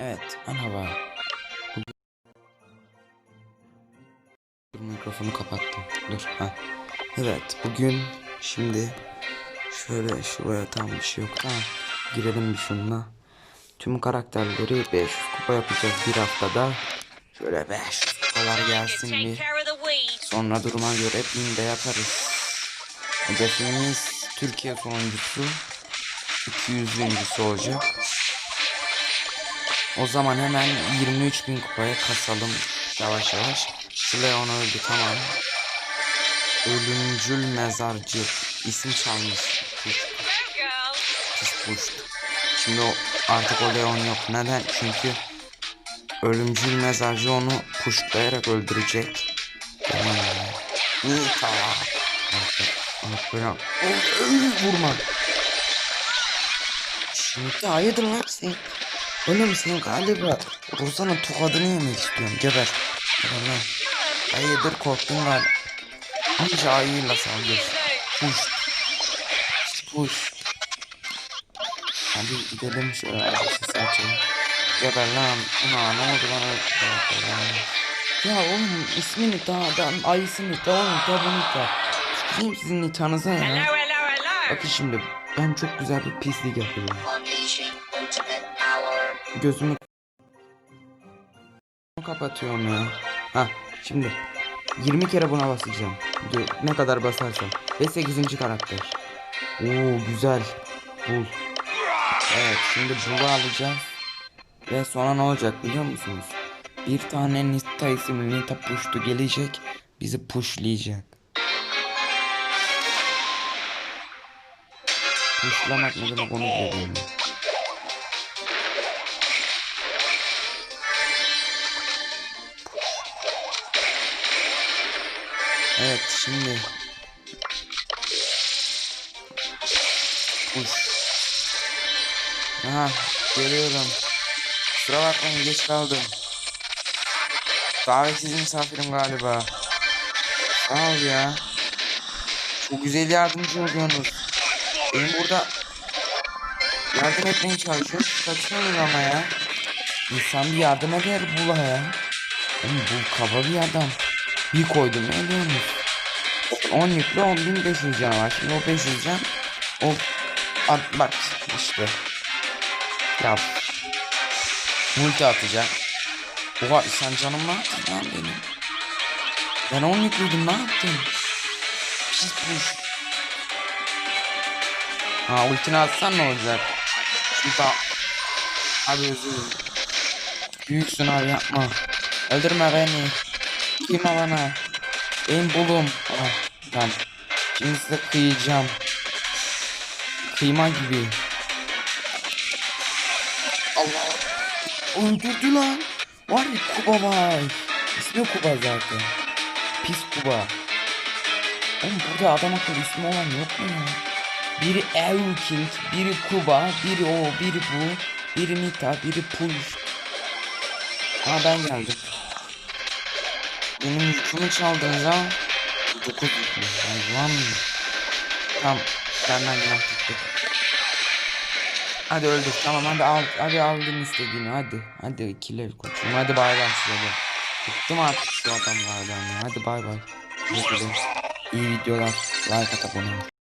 Evet, merhaba. Bugün... Dur, mikrofonu kapattım. Dur. Ha. Evet, bugün şimdi şöyle şuraya tam bir şey yok. Tamam. Girelim bir şununla. Tüm karakterleri 500 kupa yapacağız bir haftada. Şöyle 500 kupalar gelsin bir. Sonra duruma göre bin de yaparız. Hedefimiz Türkiye sonuncusu. 200. olacak. O zaman hemen 23 bin kupaya kasalım yavaş yavaş. Şu Leon öldü tamam. Ölümcül mezarcı isim çalmış. Pis puşt. Şimdi o, artık o Leon yok. Neden? Çünkü ölümcül mezarcı onu puşlayarak öldürecek. Nita. Vurma. Şimdi hayırdır lan sen? Öyle misin galiba? Vursana tokadını yemek istiyorum. Geber. Geber lan. Hayırdır korktun galiba. İyice ayıyla saldır. Puş. Puş. Hadi gidelim şöyle sesi açalım. Geber lan. Ana ne oldu lan? Ya oğlum ismini daha da ayısını da oğlum da bunu da. Tüküreyim sizin nitanıza ya. Bakın şimdi ben çok güzel bir pislik yapıyorum. Gözümü kapatıyorum ya. Ha şimdi 20 kere buna basacağım. Ne kadar basarsam. Ve 8. karakter. Oo güzel. Bul. Evet şimdi bulu alacağız. Ve sonra ne olacak biliyor musunuz? Bir tane Nita isimli Nita puştu gelecek. Bizi pushlayacak. Pushlamak ne demek onu bilmiyorum. Evet şimdi. Push Aha görüyorum. Kusura bakmayın geç kaldım. Davetsiz misafirim galiba. Sağ ya. Çok güzel yardımcı oluyorsunuz. Benim burada Yardım etmeye çalışıyorum. Kaçıyorsunuz ama ya. İnsan bir yardım eder bula ya. Oğlum bu kaba bir adam Bir koydum ne diyorsunuz? 10 yüklü 10.500 can var. Şimdi o 500 can O at, bak işte. Ya Multi atacak Oha sen canım ne yaptın lan benim? Ben 10 yüklüydüm ne yaptın? Pis push Ha ultini atsan ne olacak? Şimdi Abi özür dilerim. Büyüksün abi yapma. Öldürme beni Kıyma bana Benim bulum. Ah, Tamam Şimdi size kıyacağım. Kıyma gibi. Allah. Öldürdü lan. Var ya Kuba var İsmi Kuba zaten. Pis Kuba. Oğlum burada adam akıllı ismi olan yok mu ya? Biri King, biri Kuba, biri o, biri bu, biri Nita, biri Push. Ha ben geldim. Benim yükümü çaldınız ha. 9 yüklü. Hayvan? Tamam. Benden günah çıktı. Hadi öldür. Tamam hadi al. Hadi aldın istediğini. Hadi. Hadi ikiler koçum. Hadi bay bay size de. Bıktım artık şu adamlardan ya. Hadi bay bay. İyi videolar. Like at abone ol.